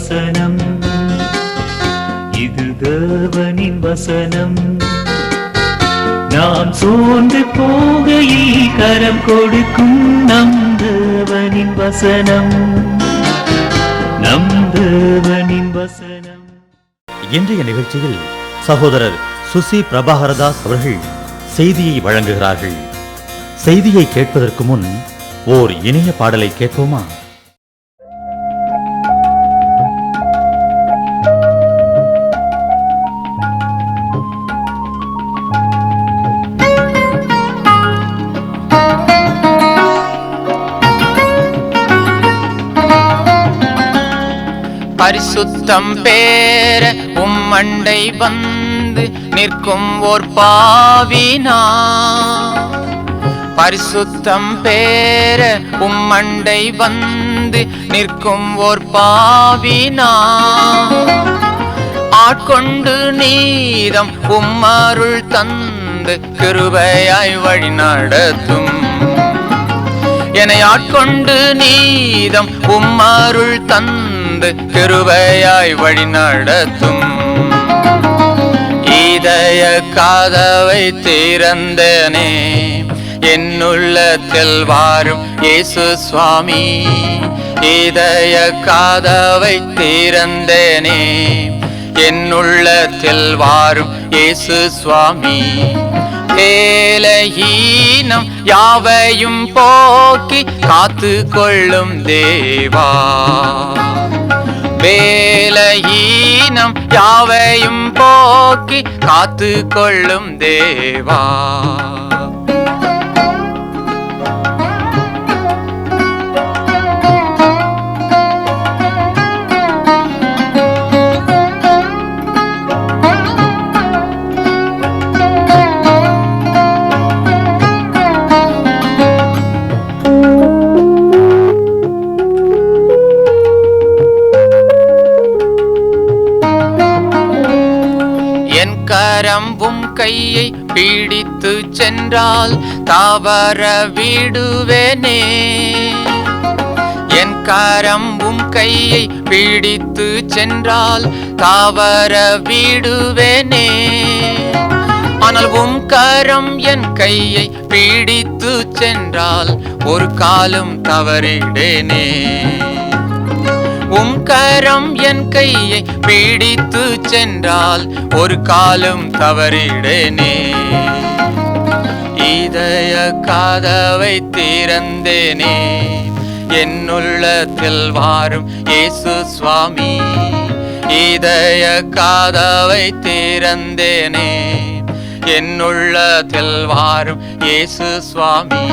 வசனம். இது தேவனின் வசனம். நாம் சோர்ந்து போகையில் கரம் கொடுக்கும் நம் தேவனின் வசனம். நம் தேவனின் வசனம். இன்றைய நிகழ்ச்சியில் சகோதரர் சுசி பிரபாகரதாஸ் அவர்கள் செய்தியை வழங்குகிறார்கள். செய்தியை கேட்பதற்கு முன் ஓர் இணைய பாடலை கேட்போமா? பரிசுத்தம் பேர உம்மண்டை வந்து நிற்கும் ஓர் பாவினா. பரிசுத்தம் பேர உம்மண்டை வந்து நிற்கும் ஓர் பாவினா. ஆட்கொண்டு நீதம் உம்மருள் தந்து கிருபையாய் வழி நடத்தும். என்னை ஆட்கொண்டு நீதம் உம்மருள் தந்து கிருபையாய் வழி நடத்தும். இதய காதவை திறந்தனே என்னுள்ளத்தில் வாரும் இயேசு சுவாமி. இதய காதவை திறந்தனே என்னுள்ளத்தில் வாரும் இயேசு சுவாமி. ஏலஹீனம் யாவையும் போக்கி காத்து கொள்ளும் தேவா. வேலஹீனம் யாவையும் போக்கி காத்து கொள்ளும் தேவா. கையை பீடித்து சென்றால் தாவர விடுவேனே. என் கரம்பும் கையை பீடித்து சென்றால் தாவர விடுவேனே. ஆனால் உம் கரம் என் கையை பீடித்து சென்றால் ஒரு காலம் தவறிடேனே உம் கரம் என் கையை பீடித்து சென்றால் ஒரு காலம் தவறிடனே. இதய காதவை திறந்தேனே. என்னுள்ளத்தில் வாரும் இயேசு சுவாமி. இதய காதவை திறந்தேனே. என்னுள்ளத்தில் வாரும் இயேசு சுவாமி.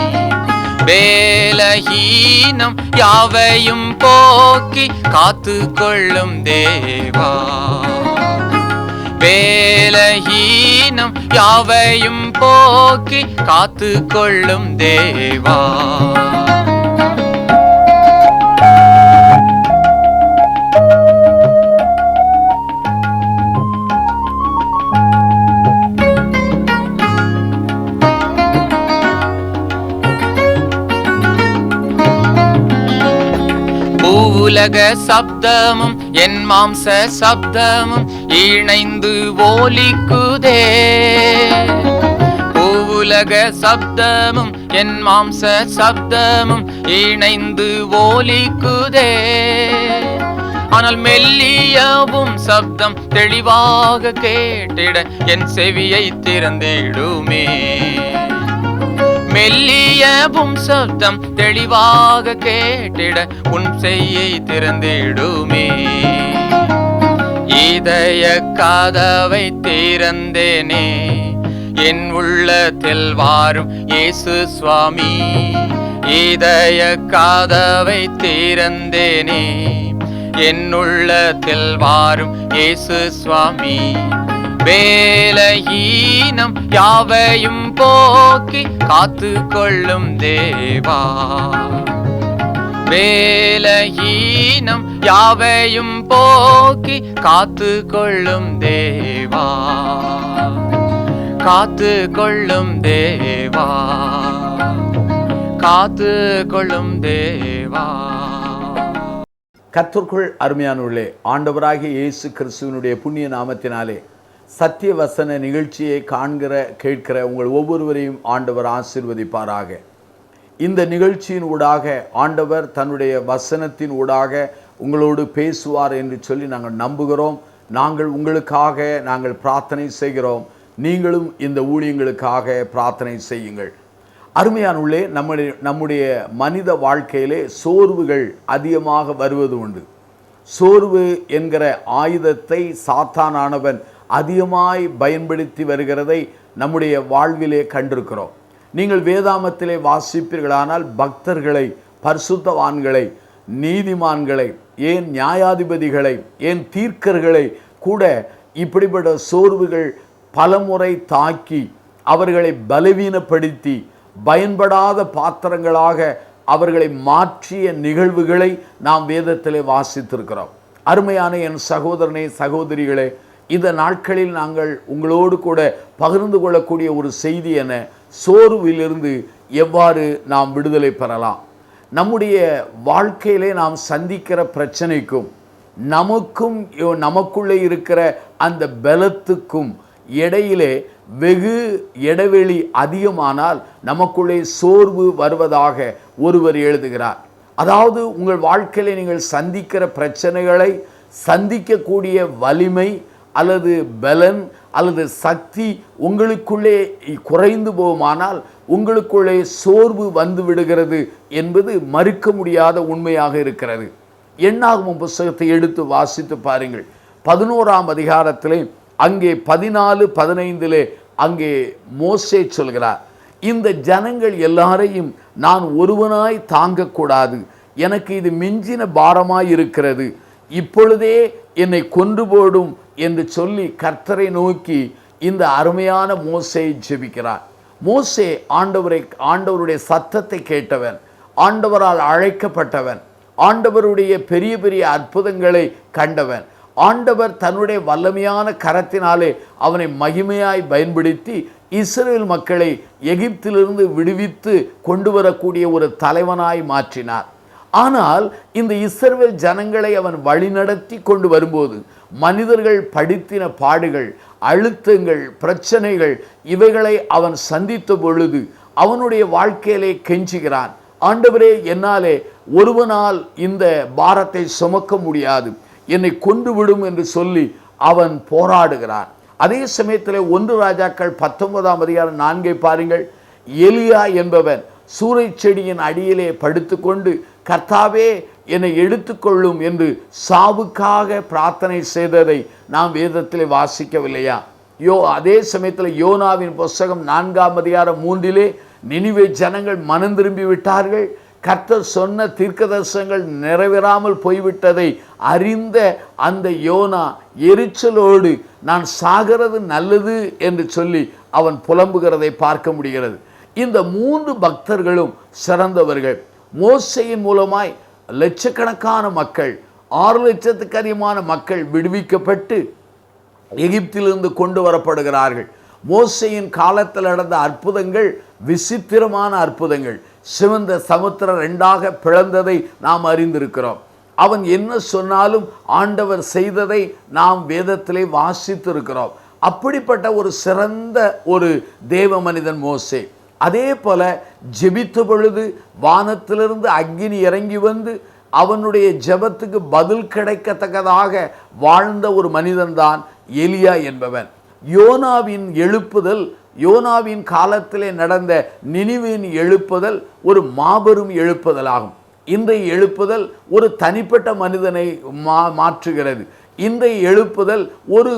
வேலஹீனம் யாவையும் போக்கி காத்து கொள்ளும் தேவா. வேலஹீனம் யாவையும் போக்கி காத்து கொள்ளும் தேவா. உலக சப்தமும் என் மாம்ச சப்தமும் இணைந்து ஓலிக்குதே பூவுலக சப்தமும் என் மாம்ச சப்தமும் இணைந்து ஓலிக்குதே ஆனால் மெல்லியவும் சப்தம் தெளிவாக கேட்டிட என் செவியை திறந்திடுமே. மெல்லியவும் சப்தம் தெளிவாக கேட்டிட உன் செய்யை திறந்திடுமே. இதய காதவை திறந்தேனே என் உள்ளத்தில் வாரும் இயேசு சுவாமி. இதய காதவை திறந்தேனே என் உள்ளத்தில் வாரும் இயேசு சுவாமி. வேலஹீனம் யாவையும் போக்கி காத்து கொள்ளும் தேவா. வேலஹீனம் யாவையும் போக்கி காத்து கொள்ளும் தேவா. காத்து கொள்ளும் தேவா. காத்து கொள்ளும் தேவா. கர்த்தருக்குள் அருமையானுள்ளே ஆண்டவராகிய இயேசு கிறிஸ்துவனுடைய புண்ணிய நாமத்தினாலே சத்திய வசன நிகழ்ச்சியை காண்கிற கேட்கிற உங்கள் ஒவ்வொருவரையும் ஆண்டவர் ஆசீர்வதிப்பாராக. இந்த நிகழ்ச்சியின் ஊடாக ஆண்டவர் தன்னுடைய வசனத்தின் ஊடாக உங்களோடு பேசுவார் என்று சொல்லி நாங்கள் நம்புகிறோம். நாங்கள் உங்களுக்காக நாங்கள் பிரார்த்தனை செய்கிறோம். நீங்களும் இந்த ஊழியங்களுக்காக பிரார்த்தனை செய்யுங்கள். அருமையான உள்ளே நம்முடைய நம்முடைய மனித வாழ்க்கையிலே சோர்வுகள் அதிகமாக வருவது உண்டு. சோர்வு என்கிற ஆயுதத்தை சாத்தானானவன் அதிகமாய் பயன்படுத்தி வருகிறதை நம்முடைய வாழ்விலே கண்டிருக்கிறோம். நீங்கள் வேதாமத்திலே வாசிப்பீர்களானால் பக்தர்களை பரிசுத்தவான்களை நீதிமான்களை ஏன் நியாயாதிபதிகளை ஏன் தீர்க்கர்களை கூட இப்படிப்பட்ட சோர்வுகள் பலமுறை தாக்கி அவர்களை பலவீனப்படுத்தி பயன்படாத பாத்திரங்களாக அவர்களை மாற்றிய நிகழ்வுகளை நாம் வேதத்திலே வாசித்திருக்கிறோம். அருமையான என் சகோதரனே சகோதரிகளே இந்த நாட்களில் நாங்கள் உங்களோடு கூட பகிர்ந்து கொள்ளக்கூடிய ஒரு செய்தி என சோர்விலிருந்து எவ்வாறு நாம் விடுதலை பெறலாம்? நம்முடைய வாழ்க்கையிலே நாம் சந்திக்கிற பிரச்சனைக்கும் நமக்கும் நமக்குள்ளே இருக்கிற அந்த பலத்துக்கும் இடையிலே வெகு இடைவெளி அதிகமானால் நமக்குள்ளே சோர்வு வருவதாக ஒருவர் எழுதுகிறார். அதாவது உங்கள் வாழ்க்கையில் நீங்கள் சந்திக்கிற பிரச்சனைகளை சந்திக்கக்கூடிய வலிமை அல்லது பலன் அல்லது சக்தி உங்களுக்குள்ளே குறைந்து போகுமானால் உங்களுக்குள்ளே சோர்வு வந்து விடுகிறது என்பது மறுக்க முடியாத உண்மையாக இருக்கிறது. எண்ணாகும் புஸ்தகத்தை எடுத்து வாசித்து பாருங்கள். பதினோராம் அதிகாரத்திலே அங்கே பதினாலு பதினைந்திலே அங்கே மோசே சொல்கிறார் இந்த ஜனங்கள் எல்லாரையும் நான் ஒருவனாய் தாங்கக்கூடாது. எனக்கு இது மிஞ்சின பாரமாய் இருக்கிறது. இப்பொழுதே என்னை கொன்று போடும் என்று சொல்லி கர்த்தரை நோக்கி இந்த அருமையான மோசையை ஜெபிக்கிறார். மோசே ஆண்டவரை ஆண்டவருடைய சத்தத்தை கேட்டவன் ஆண்டவரால் அழைக்கப்பட்டவன் ஆண்டவருடைய பெரிய பெரிய அற்புதங்களை கண்டவன் ஆண்டவர் தன்னுடைய வல்லமையான கரத்தினாலே அவனை மகிமையாய் பயன்படுத்தி இஸ்ரேல் மக்களை எகிப்திலிருந்து விடுவித்து கொண்டு வரக்கூடிய ஒரு தலைவனாய் மாற்றினார். ஆனால் இந்த இஸ்ரவேல் ஜனங்களை அவன் வழிநடத்தி கொண்டு வரும்போது மனிதர்கள் படித்தின பாடுகள் அழுத்தங்கள் பிரச்சனைகள் இவைகளை அவன் சந்தித்த பொழுது அவனுடைய வாழ்க்கையிலே கெஞ்சுகிறான். ஆண்டவரே என்னாலே ஒருவனால் இந்த பாரத்தை சுமக்க முடியாது. என்னை கொண்டு விடும் என்று சொல்லி அவன் போராடுகிறான். அதே சமயத்தில் ஒன்று ராஜாக்கள் பத்தொன்பதாம் அதிகாரம் நான்கை பாருங்கள். எலியா என்பவன் சூறை செடியின் அடியிலே படுத்துக்கொண்டு கர்த்தாவே என்னை எடுத்துக்கொள்ளும் என்று சாவுக்காக பிரார்த்தனை செய்ததை நாம் வேதத்தில் வாசிக்கவில்லையா? யோ அதே சமயத்தில் யோனாவின் புஸ்தகம் நான்காம் அதிகாரம் மூன்றிலே நினைவே ஜனங்கள் மனம் திரும்பி விட்டார்கள். கர்த்தர் சொன்ன தீர்க்கதர்சனங்கள் நிறைவேறாமல் போய்விட்டதை அறிந்த அந்த யோனா எரிச்சலோடு நான் சாகிறது நல்லது என்று சொல்லி அவன் புலம்புகிறதை பார்க்க முடிகிறது. இந்த மூன்று பக்தர்களும் சிறந்தவர்கள். மோசையின் மூலமாய் லட்சக்கணக்கான மக்கள் ஆறு லட்சத்துக்கு அதிகமான மக்கள் விடுவிக்கப்பட்டு எகிப்திலிருந்து கொண்டு வரப்படுகிறார்கள். மோசையின் காலத்தில் நடந்த அற்புதங்கள் விசித்திரமான அற்புதங்கள் சிவந்த சமுத்திரம் ரெண்டாக பிளந்ததை நாம் அறிந்திருக்கிறோம். அவன் என்ன சொன்னாலும் ஆண்டவர் செய்ததை நாம் வேதத்திலே வாசித்திருக்கிறோம். அப்படிப்பட்ட ஒரு சிறந்த ஒரு தேவ மனிதன் மோசே. அதே போல ஜெபித்த பொழுது வானத்திலிருந்து அக்னி இறங்கி வந்து அவனுடைய ஜெபத்துக்கு பதில் கிடைக்கத்தக்கதாக வாழ்ந்த ஒரு மனிதன்தான் எலியா என்பவன். யோனாவின் எழுப்புதல் யோனாவின் காலத்திலே நடந்த நினைவின் எழுப்புதல் ஒரு மாபெரும் எழுப்புதலாகும். இன்றைய எழுப்புதல் ஒரு தனிப்பட்ட மனிதனை மா மாற்றுகிறது. இன்றைய எழுப்புதல் ஒரு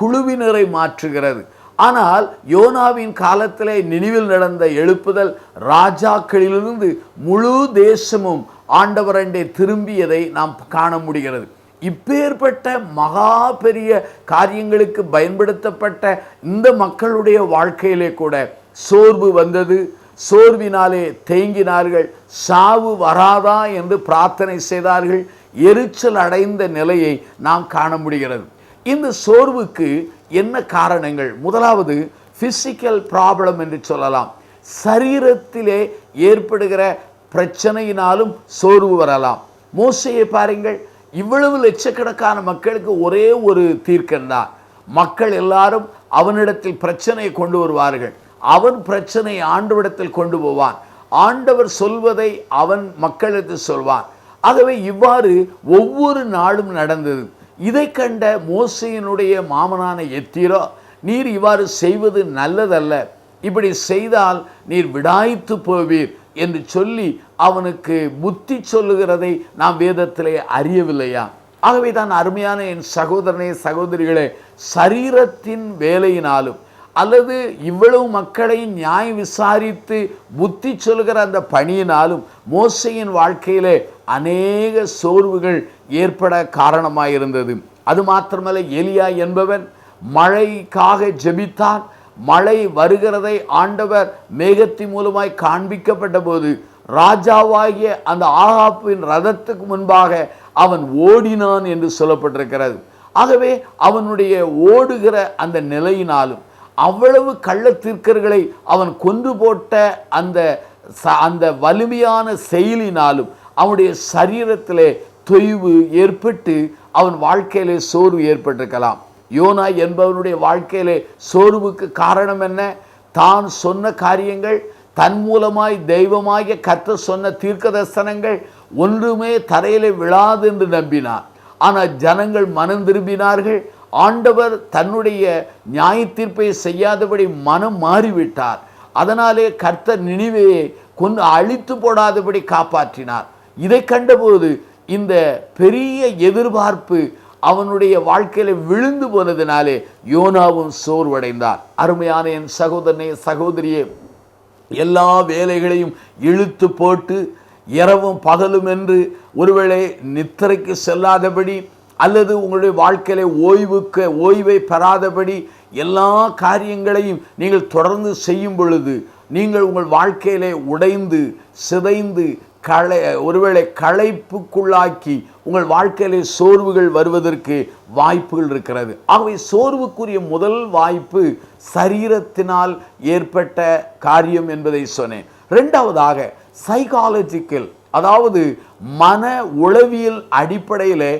குழுவினரை மாற்றுகிறது. ஆனால் யோனாவின் காலத்திலே நினைவில் நடந்த எழுப்புதல் ராஜாக்களிலிருந்து முழு தேசமும் ஆண்டவரண்டே திரும்பியதை நாம் காண முடிகிறது. இப்பேற்பட்ட மகா பெரிய காரியங்களுக்கு பயன்படுத்தப்பட்ட இந்த மக்களுடைய வாழ்க்கையிலே கூட சோர்வு வந்தது. சோர்வினாலே தேங்கினார்கள். சாவு வராதா என்று பிரார்த்தனை செய்தார்கள். எரிச்சல் அடைந்த நிலையை நாம் காண முடிகிறது. இந்த சோர்வுக்கு என்ன காரணங்கள்? முதலாவது ஃபிசிக்கல் ப்ராப்ளம் என்று சொல்லலாம். சரீரத்திலே ஏற்படுகிற பிரச்சனையினாலும் சோர்வு வரலாம். மோசையை பாருங்கள் இவ்வளவு லட்சக்கணக்கான மக்களுக்கு ஒரே ஒரு தீர்க்கம்தான் மக்கள் எல்லாரும் அவனிடத்தில் பிரச்சனையை கொண்டு வருவார்கள். அவன் பிரச்சனையை ஆண்டவரிடத்தில் கொண்டு போவான். ஆண்டவர் சொல்வதை அவன் மக்களுக்கு சொல்வான். ஆகவே இவ்வாறு ஒவ்வொரு நாளும் நடந்தது. இதை கண்ட மோசையினுடைய மாமனான எத்திரோ நீர் இவ்வாறு செய்வது நல்லதல்ல. இப்படி செய்தால் நீர் விடாய்த்து போவீர் என்று சொல்லி அவனுக்கு புத்தி சொல்லுகிறதை நாம் வேதத்திலே அறியவில்லையா? ஆகவே தான் அருமையான என் சகோதரனே சகோதரிகளே சரீரத்தின் வேலையினாலும் அல்லது இவ்வளவு மக்களை நியாய விசாரித்து புத்தி சொல்கிற அந்த பணியினாலும் மோசையின் வாழ்க்கையிலே அநேக சோர்வுகள் ஏற்பட காரணமாக இருந்தது அது மாத்திரமல்ல எலியா என்பவன் மழைக்காக ஜெபித்தான். மழை வருகிறதை ஆண்டவர் மேகத்தின் மூலமாய் காண்பிக்கப்பட்ட போது ராஜாவாகிய அந்த ஆகாப்பின் ரதத்துக்கு முன்பாக அவன் ஓடினான் என்று சொல்லப்பட்டிருக்கிறது. ஆகவே அவனுடைய ஓடுகிற அந்த நிலையினாலும் அவ்வளவு கள்ளத்திற்கர்களை அவன் கொன்று போட்ட அந்த ச- அந்த வலிமையான செயலினாலும் அவனுடைய சரீரத்தில் தொய்வு ஏற்பட்டு அவன் வாழ்க்கையிலே சோர்வு ஏற்பட்டிருக்கலாம். யோனா என்பவனுடைய வாழ்க்கையிலே சோர்வுக்கு காரணம் என்ன? தான் சொன்ன காரியங்கள் தன் மூலமாய் தெய்வமாகிய கத்த சொன்ன தீர்க்க தரிசனங்கள் ஒன்றுமே தரையிலே விழாது என்று நம்பினான் ஆனால் ஜனங்கள் மனம் திரும்பினார்கள். ஆண்டவர் தன்னுடைய நியாய தீர்ப்பை செய்யாதபடி மனம் மாறிவிட்டார். அதனாலே கர்த்தர் நினைவையை கொண்டு அழித்து போடாதபடி காப்பாற்றினார். இதை கண்டபோது இந்த பெரிய எதிர்பார்ப்பு அவனுடைய வாழ்க்கையில் விழுந்து போனதினாலே யோனாவும் சோர்வடைந்தார். அருமையான என் சகோதரனே சகோதரியே எல்லா வேலைகளையும் இழுத்து போட்டு இரவும் பகலும் என்று ஒருவேளை நித்திரைக்கு செல்லாதபடி அல்லது உங்களுடைய வாழ்க்கையில ஓய்வுக்கு ஓய்வை பெறாதபடி எல்லா காரியங்களையும் நீங்கள் தொடர்ந்து செய்யும் பொழுது நீங்கள் உங்கள் வாழ்க்கையிலே உடைந்து சிதைந்து களை ஒருவேளை களைப்புக்குள்ளாக்கி உங்கள் வாழ்க்கையிலே சோர்வுகள் வருவதற்கு வாய்ப்புகள் இருக்கிறது. ஆகவே சோர்வுக்குரிய முதல் வாய்ப்பு சரீரத்தினால் ஏற்பட்ட காரியம் என்பதை சொன்னேன். ரெண்டாவதாக சைக்காலஜிக்கல் அதாவது மன உளவியல் அடிப்படையில்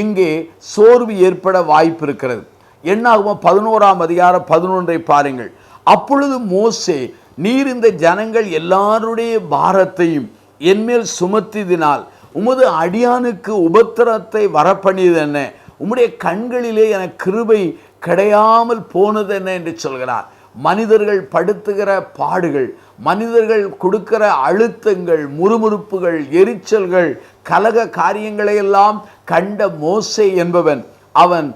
இங்கே சோர்வு ஏற்பட வாய்ப்பு இருக்கிறது. என்னாகுமோ பதினோராம் அதிகாரம் பதினொன்றை பாருங்கள். அப்பொழுது மோசே நீர் இந்த ஜனங்கள் எல்லாருடைய பாரத்தையும் என்மேல் சுமத்திதினால் உமது அடியானுக்கு உபத்திரத்தை வரப்பண்ணியதென்ன உம்முடைய கண்களிலே என கிருபை கிடையாமல் போனது என்ன என்று சொல்கிறார். மனிதர்கள் படுத்துகிற பாடுகள் மனிதர்கள் கொடுக்கிற அழுத்தங்கள் முறுமுறுப்புகள் எரிச்சல்கள் கலக காரியங்களை எல்லாம் கண்ட மோசை என்பவன் அவன்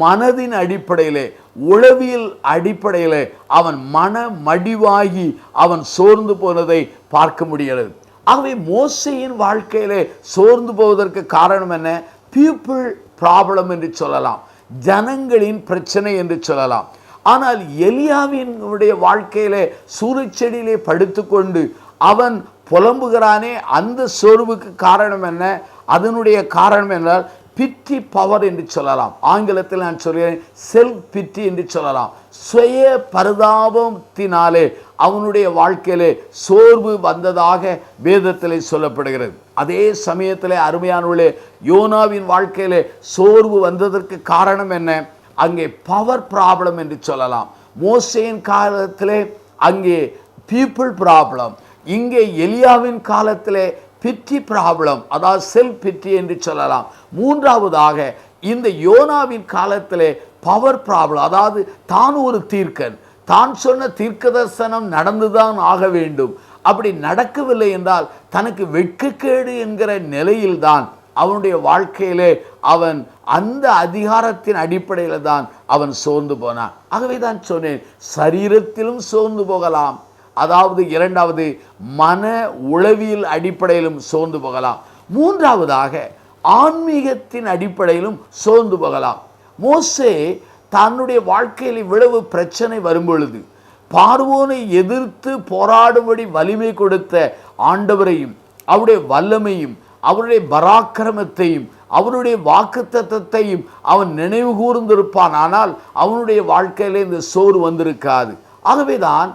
மனதின் அடிப்படையிலே உளவியல் அடிப்படையிலே அவன் மன மடிவாகி அவன் சோர்ந்து போனதை பார்க்க முடிகிறது. ஆகவே மோசையின் வாழ்க்கையிலே சோர்ந்து போவதற்கு காரணம் என்ன? பீப்புள் ப்ராப்ளம் என்று சொல்லலாம். ஜனங்களின் பிரச்சனை என்று சொல்லலாம். ஆனால் எலியாவினுடைய வாழ்க்கையிலே சூரியச்செடியிலே படுத்துக்கொண்டு அவன் புலம்புகிறானே அந்த சோர்வுக்கு காரணம் என்ன? அதனுடைய காரணம் என்றால் பிட்டி பவர் என்று சொல்லலாம். ஆங்கிலத்தில் நான் சொல்கிறேன் செல்ஃப் பிட்டி என்று சொல்லலாம். சுய பரிதாபத்தினாலே அவனுடைய வாழ்க்கையிலே சோர்வு வந்ததாக வேதத்தில் சொல்லப்படுகிறது. அதே சமயத்தில் அருமையானவர்களே யோனாவின் வாழ்க்கையிலே சோர்வு வந்ததற்கு காரணம் என்ன? அங்கே பவர் ப்ராப்ளம் என்று சொல்லலாம். மோசையின் காலத்திலே அங்கே பீப்புள் ப்ராப்ளம் இங்கே எலியாவின் காலத்திலே பிற்றி ப்ராப்ளம் அதாவது செல் பிற்றி என்று சொல்லலாம். மூன்றாவதாக இந்த யோனாவின் காலத்தில் பவர் ப்ராப்ளம் அதாவது தான் ஒரு தீர்க்கன். தான் சொன்ன தீர்க்கதர்சனம் நடந்துதான் ஆக வேண்டும். அப்படி நடக்கவில்லை என்றால் தனக்கு வெட்கக்கேடு என்கிற நிலையில்தான் அவனுடைய வாழ்க்கையிலே அவன் அந்த அதிகாரத்தின் அடிப்படையில் தான் அவன் சோர்ந்து போனான். ஆகவே தான் சொன்னேன் சரீரத்திலும் சோர்ந்து போகலாம். அதாவது இரண்டாவது மன உளவியல் அடிப்படையிலும் சோர்ந்து போகலாம். மூன்றாவதாக ஆன்மீகத்தின் அடிப்படையிலும் சோர்ந்து போகலாம். மோசே தன்னுடைய வாழ்க்கையில் இவ்வளவு பிரச்சனை வரும்பொழுது பார்வோனை எதிர்த்து போராடும்படி வலிமை கொடுத்த ஆண்டவரையும் அவருடைய வல்லமையும் அவருடைய பராக்கிரமத்தையும் அவருடைய வாக்குத்தத்தத்தையும் அவன் நினைவு கூர்ந்திருப்பான். ஆனால் அவனுடைய வாழ்க்கையில் இந்த சோறு வந்திருக்காது. ஆகவேதான்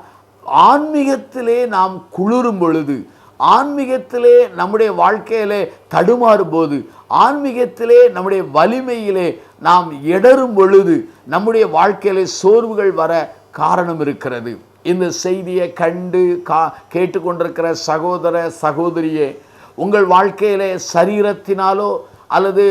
ஆன்மீகத்திலே நாம் குளிரும் பொழுது ஆன்மீகத்திலே நம்முடைய வாழ்க்கையிலே தடுமாறும் போது ஆன்மீகத்திலே நம்முடைய வலிமையிலே நாம் இடரும் பொழுது நம்முடைய வாழ்க்கையிலே சோர்வுகள் வர காரணம் இருக்கிறது. இந்த செய்தியை கண்டு கா கேட்டுக்கொண்டிருக்கிற சகோதர சகோதரியே உங்கள் வாழ்க்கையிலே சரீரத்தினாலோ அல்லது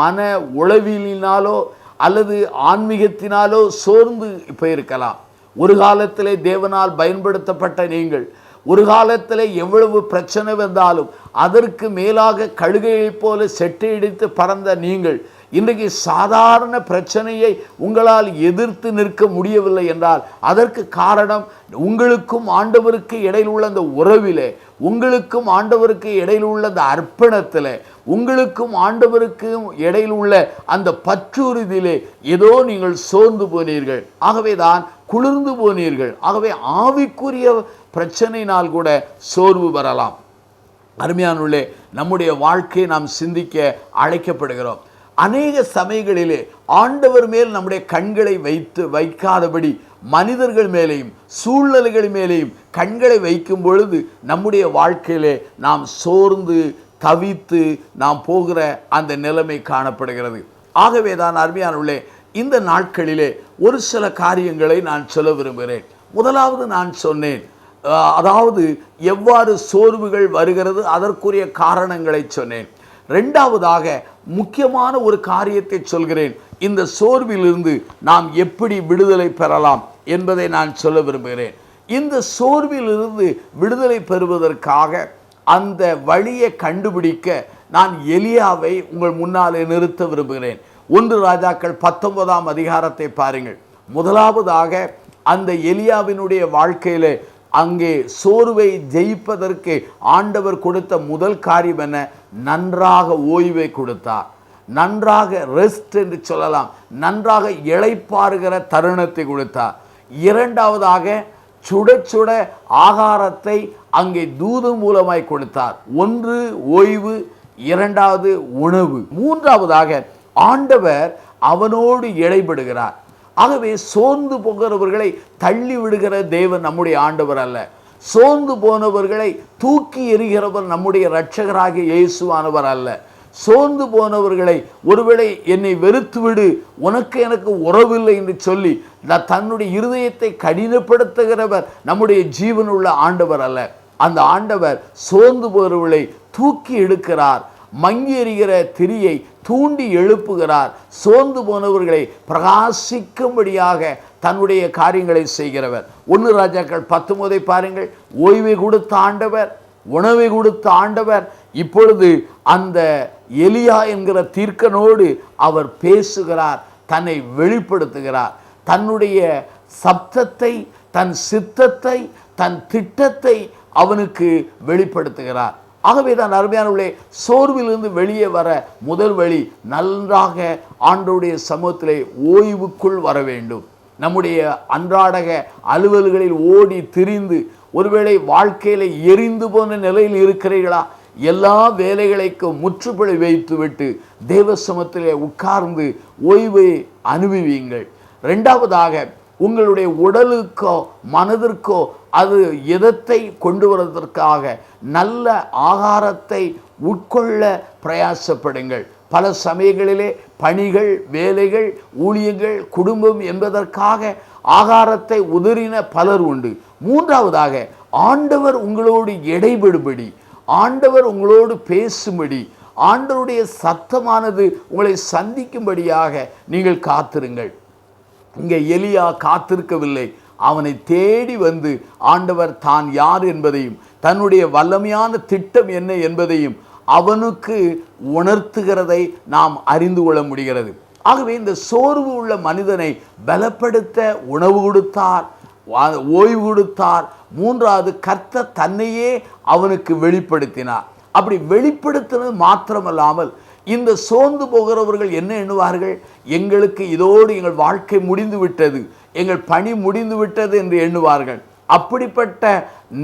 மன உளவியலினாலோ அல்லது ஆன்மீகத்தினாலோ சோர்ந்து போயிருக்கலாம். ஒரு காலத்திலே தேவனால் பயன்படுத்தப்பட்ட நீங்கள் ஒரு காலத்தில் எவ்வளவு பிரச்சனை வந்தாலும் அதற்கு மேலாக கழுகையைப் போல செட்டையடித்து பறந்த நீங்கள் இன்றைக்கு சாதாரண பிரச்சனையை உங்களால் எதிர்த்து நிற்க முடியவில்லை என்றால் அதற்கு காரணம் உங்களுக்கும் ஆண்டவருக்கு இடையில் உள்ள அந்த உறவிலே உங்களுக்கும் ஆண்டவருக்கு இடையில் உள்ள அந்த அர்ப்பணத்தில் உங்களுக்கும் ஆண்டவருக்கும் இடையில் உள்ள அந்த பற்றுறுதியிலே ஏதோ நீங்கள் சோர்ந்து போனீர்கள். ஆகவே தான் குளிர்ந்து போனீர்கள். ஆகவே ஆவிக்குரிய பிரச்சனையினால் கூட சோர்வு வரலாம். அருமையானுள்ளே நம்முடைய வாழ்க்கையை நாம் சிந்திக்க அழைக்கப்படுகிறோம். அநேக சமயங்களிலே ஆண்டவர் மேல் நம்முடைய கண்களை வைத்து வைக்காதபடி மனிதர்கள் மேலேயும் சூழ்நிலைகள் மேலேயும் கண்களை வைக்கும் பொழுது நம்முடைய வாழ்க்கையிலே நாம் சோர்ந்து தவித்து நாம் போகிற அந்த நிலைமை காணப்படுகிறது. ஆகவே தான் அருமையானுள்ளே இந்த நாட்களிலே ஒரு சில காரியங்களை நான் சொல்ல விரும்புகிறேன். முதலாவது நான் சொன்னேன் அதாவது எவ்வாறு சோர்வுகள் வருகிறது அதற்குரிய காரணங்களை சொன்னேன். ரெண்டாவதாக முக்கியமான ஒரு காரியத்தை சொல்கிறேன். இந்த சோர்விலிருந்து நாம் எப்படி விடுதலை பெறலாம் என்பதை நான் சொல்ல விரும்புகிறேன். இந்த சோர்விலிருந்து விடுதலை பெறுவதற்காக அந்த வழியை கண்டுபிடிக்க நான் எலியாவை உங்கள் முன்னாலே நிறுத்த விரும்புகிறேன். ஒன்று ராஜாக்கள் பத்தொன்பதாம் அதிகாரத்தை பாருங்கள். முதலாவதாக அந்த எலியாவினுடைய வாழ்க்கையில் அங்கே சோர்வை ஜெயிப்பதற்கு ஆண்டவர் கொடுத்த முதல் காரியம் என்ன? நன்றாக ஓய்வை கொடுத்தார். நன்றாக ரெஸ்ட் என்று சொல்லலாம். நன்றாக இழைப்பாருகிற தருணத்தை கொடுத்தார். இரண்டாவதாக சுட சுட ஆகாரத்தை அங்கே தூது மூலமாய் கொடுத்தார். ஒன்று ஓய்வு இரண்டாவது உணவு. மூன்றாவதாக ஆண்டவர் அவனோடு இடைபடுகிறார் ஆகவே சோர்ந்து போகிறவர்களை தள்ளி விடுகிற தேவன் நம்முடைய ஆண்டவர் அல்ல. சோர்ந்து போனவர்களை தூக்கி எறிகிறவர் நம்முடைய இரட்சகராகிய இயேசுவானவர் அல்ல. சோர்ந்து போனவர்களை ஒருவேளை என்னை வெறுத்து விடு உனக்கு எனக்கு உறவில்லை என்று சொல்லி நான் தன்னுடைய இருதயத்தை கடினப்படுத்துகிறவர் நம்முடைய ஜீவனுள்ள ஆண்டவர் அல்ல. அந்த ஆண்டவர் சோர்ந்து போகிறவர்களை தூக்கி எடுக்கிறார். மங்கி எறிகிற திரியை தூண்டி எழுப்புகிறார். சோர்ந்து போனவர்களை பிரகாசிக்கும்படியாக தன்னுடைய காரியங்களை செய்கிறவர். ஒன்று ராஜாக்கள் பத்தொன்பதை பாருங்கள். ஓய்வை கொடுத்த ஆண்டவர் உணவை கொடுத்த ஆண்டவர். இப்பொழுது அந்த எலியா என்கிற தீர்க்கனோடு அவர் பேசுகிறார் தன்னை வெளிப்படுத்துகிறார். தன்னுடைய சப்தத்தை தன் சித்தத்தை தன் திட்டத்தை அவனுக்கு வெளிப்படுத்துகிறார். ஆகவே தான் அருமையானவர்களே சோர்விலிருந்து வெளியே வர முதல் வழி நன்றாக ஆண்டோடைய சமூகத்திலே ஓய்வுக்குள் வர வேண்டும். நம்முடைய அன்றாடக அலுவல்களில் ஓடி திரிந்து ஒருவேளை வாழ்க்கையில எரிந்து போன நிலையில் இருக்கிறீர்களா? எல்லா வேலைகளைக்கும் முற்றுப்புள்ளி வைத்துவிட்டு தேவ சமத்திலே உட்கார்ந்து ஓய்வை அனுபவியுங்கள். ரெண்டாவதாக உங்களுடைய உடலுக்கோ மனதிற்கோ அது எதத்தை கொண்டு வருவதற்காக நல்ல ஆகாரத்தை உட்கொள்ள பிரயாசப்படுங்கள். பல சமயங்களிலே பணிகள் வேலைகள் ஊழியங்கள் குடும்பம் என்பதற்காக ஆகாரத்தை உதறின பலர் உண்டு. மூன்றாவதாக ஆண்டவர் உங்களோடு இடைபடுபடி ஆண்டவர் உங்களோடு பேசும்படி ஆண்டவருடைய சத்தமானது உங்களை சந்திக்கும்படியாக நீங்கள் காத்திருங்கள். இங்கே எலியா காத்திருக்கவில்லை. அவனை தேடி வந்து ஆண்டவர் தான் யார் என்பதையும் தன்னுடைய வல்லமையான திட்டம் என்ன என்பதையும் அவனுக்கு உணர்த்துகிறதை நாம் அறிந்து கொள்ள முடிகிறது. ஆகவே இந்த சோர்வு உள்ள மனிதனை பலப்படுத்த உணவு கொடுத்தார் ஓய்வு கொடுத்தார். மூன்றாவது கர்த்த தன்னையே அவனுக்கு வெளிப்படுத்தினார். அப்படி வெளிப்படுத்தினது மாத்திரமல்லாமல் இந்த சோர்ந்து போகிறவர்கள் என்ன எண்ணுவார்கள்? எங்களுக்கு இதோடு எங்கள் வாழ்க்கை முடிந்து விட்டது எங்கள் பணி முடிந்து விட்டது என்று எண்ணுவார்கள். அப்படிப்பட்ட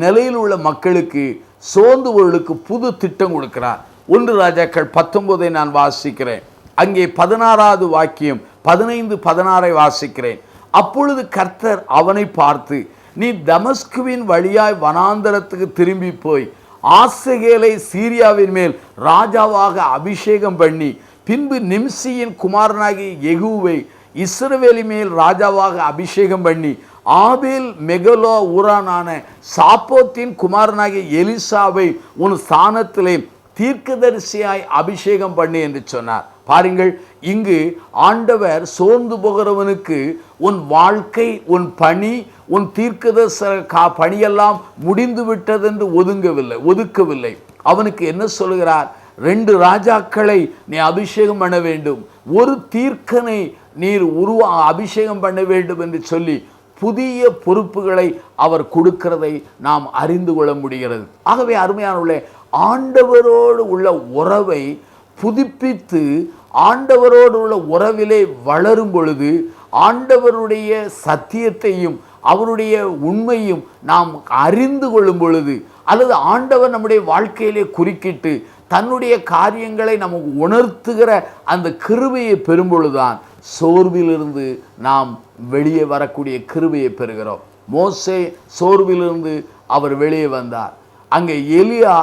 நிலையில் உள்ள மக்களுக்கு சோர்ந்துவர்களுக்கு புது திட்டம் கொடுக்கிறார். ஒன்று ராஜாக்கள் பத்தொன்பதை நான் வாசிக்கிறேன். அங்கே பதினாறாவது வாக்கியம் பதினைந்து பதினாறை வாசிக்கிறேன். அப்பொழுது கர்த்தர் அவனை பார்த்து நீ தமஸ்குவின் வழியாய் வனாந்தரத்துக்கு திரும்பி போய் ஆசகேலை சீரியாவின் மேல் ராஜாவாக அபிஷேகம் பண்ணி பின்பு நிம்சியின் குமாரனாகிய எகுவை இஸ்ரவேலி மேல் ராஜாவாக அபிஷேகம் பண்ணி ஆபேல் மெகலோ ஊரானான சாப்போத்தின் குமாரனாகிய எலிசாவை உன் ஸ்தானத்திலே தீர்க்கதரிசியாய் அபிஷேகம் பண்ணி என்று சொன்னார். பாருங்கள் இங்கு ஆண்டவர் சோர்ந்து போகிறவனுக்கு உன் வாழ்க்கை உன் பணி உன் தீர்க்கதரிச கா பணியெல்லாம் முடிந்து விட்டதென்று ஒதுங்கவில்லை ஒதுக்கவில்லை. அவனுக்கு என்ன சொல்கிறார்? ரெண்டு ராஜாக்களை நீ அபிஷேகம் பண்ண வேண்டும். ஒரு தீர்க்கனை நீர் உருவா அபிஷேகம் பண்ண வேண்டும் என்று சொல்லி புதிய பொறுப்புகளை அவர் கொடுக்கிறதை நாம் அறிந்து கொள்ள முடிகிறது. ஆகவே அருமையானவர்களே ஆண்டவரோடு உள்ள உறவை புதுப்பித்து ஆண்டவரோடு உள்ள உறவிலே வளரும் பொழுது ஆண்டவருடைய சத்தியத்தையும் அவருடைய உண்மையும் நாம் அறிந்து கொள்ளும் பொழுது அல்லது ஆண்டவர் நம்முடைய வாழ்க்கையிலே குறுக்கிட்டு தன்னுடைய காரியங்களை நமக்கு உணர்த்துகிற அந்த கிருபையை பெறும்பொழுதுதான் சோர்விலிருந்து நாம் வெளியே வரக்கூடிய கிருபையை பெறுகிறோம். மோசே சோர்விலிருந்து அவர் வெளியே வந்தார். அங்கே எலியா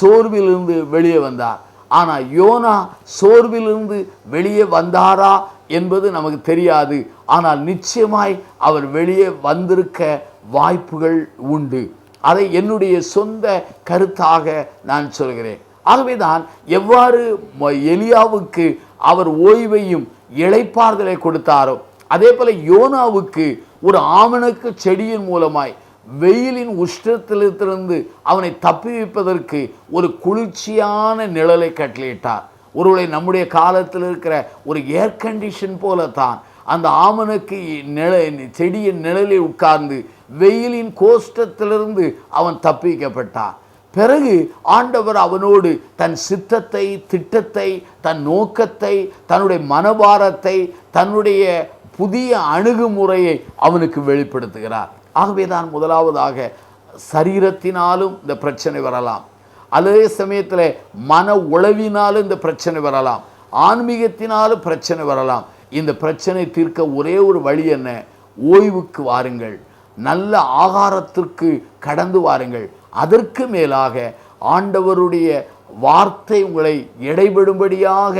சோர்விலிருந்து வெளியே வந்தார். ஆனால் யோனா சோர்விலிருந்து வெளியே வந்தாரா என்பது நமக்கு தெரியாது. ஆனால் நிச்சயமாய் அவர் வெளியே வந்திருக்க வாய்ப்புகள் உண்டு. அதை என்னுடைய சொந்த கருத்தாக நான் சொல்கிறேன். ஆகவேதான் எவ்வாறு ம- எலியாவுக்கு அவர் ஓய்வையும் இளைப்பாறுதலை கொடுத்தாரோ அதே போல் யோனாவுக்கு ஒரு ஆமணக்கு செடியின் மூலமாய் வெயிலின் உஷ்ணத்திலிருந்து அவனை தப்பி வைப்பதற்கு ஒரு குளிர்ச்சியான நிழலை கட்டளையிட்டார். ஒருவேளை நம்முடைய காலத்தில் இருக்கிற ஒரு ஏர் கண்டிஷன் போல தான் அந்த ஆமனுக்கு நிழ செடியின் நிழலில் உட்கார்ந்து வெயிலின் கோஷ்டத்திலிருந்து அவன் தப்பிக்கப்பட்டான். பிறகு ஆண்டவர் அவனோடு தன் சித்தத்தை திட்டத்தை தன் நோக்கத்தை தன்னுடைய மனபாரத்தை தன்னுடைய புதிய அணுகுமுறையை அவனுக்கு வெளிப்படுத்துகிறார். ஆகவே தான் முதலாவதாக சரீரத்தினாலும் இந்த பிரச்சனை வரலாம். அதே சமயத்தில் மன உளவினாலும் இந்த பிரச்சனை வரலாம். ஆன்மீகத்தினாலும் பிரச்சனை வரலாம். இந்த பிரச்சனை தீர்க்க ஒரே ஒரு வழி என்ன? ஓய்வுக்கு வாருங்கள். நல்ல ஆகாரத்திற்கு கடந்து வாருங்கள். அதற்கு மேலாக ஆண்டவருடைய வார்த்தை உங்களை எடைபடும்படியாக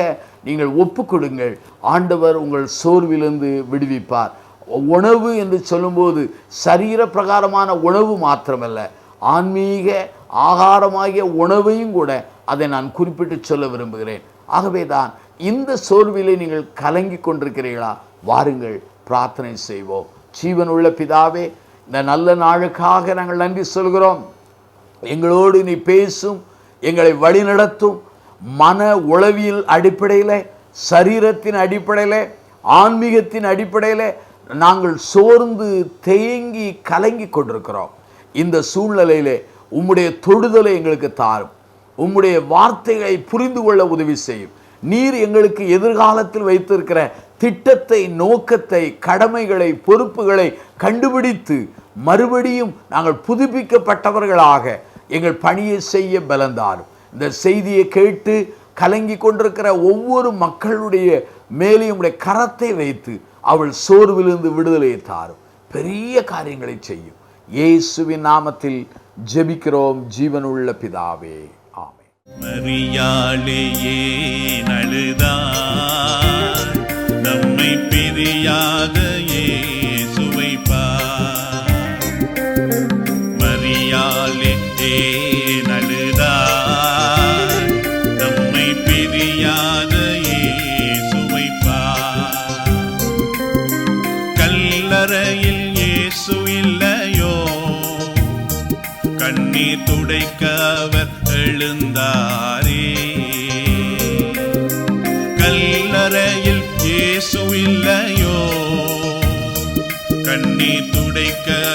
நீங்கள் ஒப்புக்கொடுங்கள். ஆண்டவர் உங்கள் சோர்விலிருந்து விடுவிப்பார். உணவு என்று சொல்லும்போது சரீர பிரகாரமான உணவு மாத்திரமல்ல. ஆன்மீக ஆகாரமாகிய உணவையும் கூட அதை நான் குறிப்பிட்டு சொல்ல விரும்புகிறேன். ஆகவே தான் இந்த சோர்விலே நீங்கள் கலங்கி கொண்டிருக்கிறீர்களா? வாருங்கள் பிரார்த்தனை செய்வோம். ஜீவனுள்ள பிதாவே இந்த நல்ல நாளுக்காக நாங்கள் நன்றி சொல்கிறோம். எங்களோடு நீ பேசும் எங்களை வழிநடத்தும். மன உளவியல் அடிப்படையில் சரீரத்தின் அடிப்படையில் ஆன்மீகத்தின் அடிப்படையில் நாங்கள் சோர்ந்து தேங்கி கலங்கி கொண்டிருக்கிறோம். இந்த சூழ்நிலையிலே உம்முடைய தொடுதலை எங்களுக்கு தாரும். உம்முடைய வார்த்தைகளை புரிந்து கொள்ள உதவி செய்யும். நீர் எங்களுக்கு எதிர்காலத்தில் வைத்திருக்கிற திட்டத்தை நோக்கத்தை கடமைகளை பொறுப்புகளை கண்டுபிடித்து மறுபடியும் நாங்கள் புதுப்பிக்கப்பட்டவர்களாக எங்கள் பணியை செய்ய பலந்தாரும் இந்த செய்தியை கேட்டு கலங்கி கொண்டிருக்கிற ஒவ்வொரு மக்களுடைய மேலே உடைய கரத்தை வைத்து அவள் சோர்விலிருந்து விடுதலையை தாரும். பெரிய காரியங்களை செய்யும். இயேசுவின் நாமத்தில் ஜெபிக்கிறோம். ஜீவனுள்ள பிதாவே. ஆமே மரியாளையே நழுதா நம்மை பிரியாத கண்ணீர்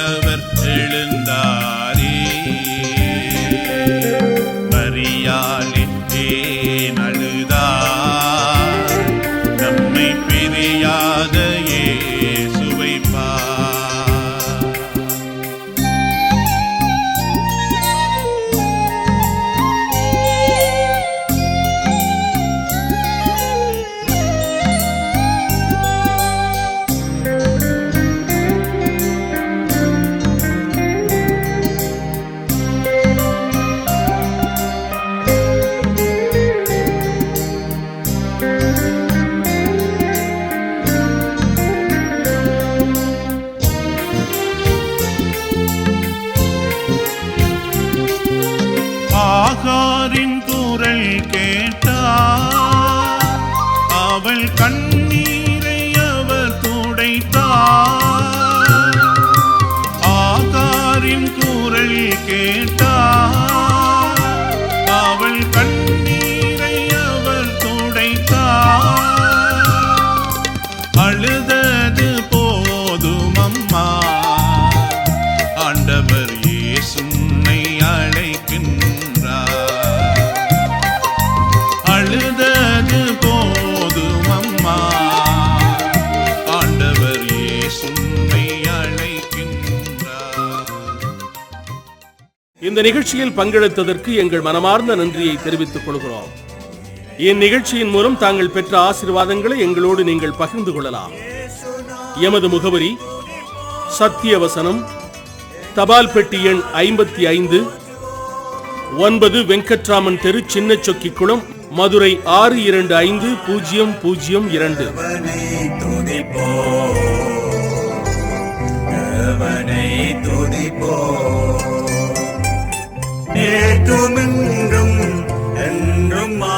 இந்த நிகழ்ச்சியில் பங்கெடுத்ததற்கு எங்கள் மனமார்ந்த நன்றியை தெரிவித்துக் கொள்கிறோம். இந்நிகழ்ச்சியின் மூலம் தாங்கள் பெற்ற ஆசீர்வாதங்களை எங்களோடு நீங்கள் பகிர்ந்து கொள்ளலாம். எமது முகவரி சத்தியவசனம் தபால் பெட்டி எண் ஐம்பத்தி ஐந்து ஒன்பது வெங்கட்ராமன் தெரு சின்ன சொக்கிக்குளம் மதுரை ஆறு இரண்டு ஐந்து பூஜ்ஜியம் பூஜ்ஜியம் இரண்டு. துதிப்போ நேற்றுமின்றும் என்றும் மா